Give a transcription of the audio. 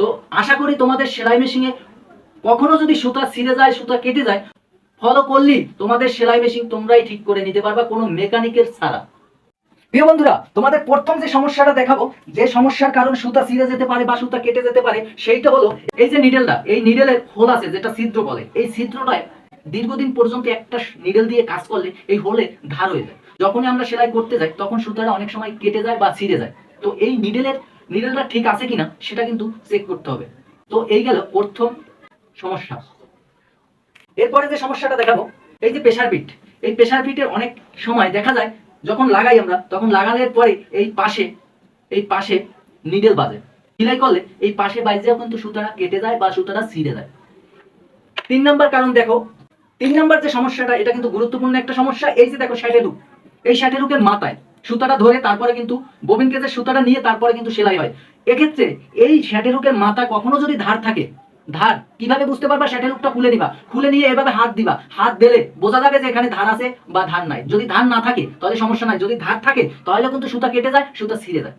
তো আশা করি তোমাদের সেলাই মেশিনে কখনো যদি সুতা ছিঁড়ে যায়, সুতা কেটে যায় ফলো করলি তোমাদের সেলাই মেশিন তোমরাই ঠিক করে নিতে পারবা কোনো মেকানিকের ছাড়া। প্রিয় বন্ধুরা, তোমাদের প্রথম যে সমস্যাটা দেখাবো, যে সমস্যার কারণ সুতা ছিঁড়ে যেতে পারে বা সুতা কেটে যেতে পারে, সেইটা হলো এই যে নিডেলটা এই নিডেলের হোল আছে যেটা ছিদ্র বলে, এই ছিদ্রটায় দীর্ঘদিন পর্যন্ত একটা নিডেল দিয়ে কাজ করলে এই হোলে ধার হয়ে যায়। যখনই আমরা সেলাই করতে যাই, তখন সুতাটা অনেক সময় কেটে যায় বা ছিঁড়ে যায়। তো এই নিডেলের নিডেলটা ঠিক আছে কিনা সেটা কিন্তু চেক করতে হবে। তো এই গেল প্রথম সমস্যা। এরপরে যে সমস্যাটা দেখাবো, এই যে প্রেসার ফিট এই প্রেসার ফিটের অনেক সময় দেখা যায়, যখন লাগাই আমরা, তখন লাগানোর পরে এই পাশে এই পাশে নিডেল বাজে। সিলাই করলে এই পাশে বাইজেও কিন্তু সুতাটা কেটে যায় বা সুতাটা ছিঁড়ে যায়। তিন নাম্বার কারণ দেখো, তিন নাম্বার যে সমস্যাটা, এটা কিন্তু গুরুত্বপূর্ণ একটা সমস্যা, এই যে দেখো শ্যাটেলুক এই শ্যাটেলুকের মাথায় সুতাটা ধরে তারপরে কিন্তু ববিন কেজের সুতাটা নিয়ে তারপরে কিন্তু সেলাই হয়। এক্ষেত্রে এই শ্যাটেলুকের মাথা কখনো যদি ধার থাকে, ধার, কীভাবে বুঝতে পারবা শ্যাটেলুকটা খুলে দিবা খুলে নিয়ে এভাবে হাত দিবা। হাত দিলে বোঝা যাবে যে এখানে ধার আছে বা ধার নাই। যদি ধার না থাকে, তাহলে সমস্যা নাই। যদি ধার থাকে, তাহলে কিন্তু সুতা কেটে যায়, সুতা ছিঁড়ে যায়।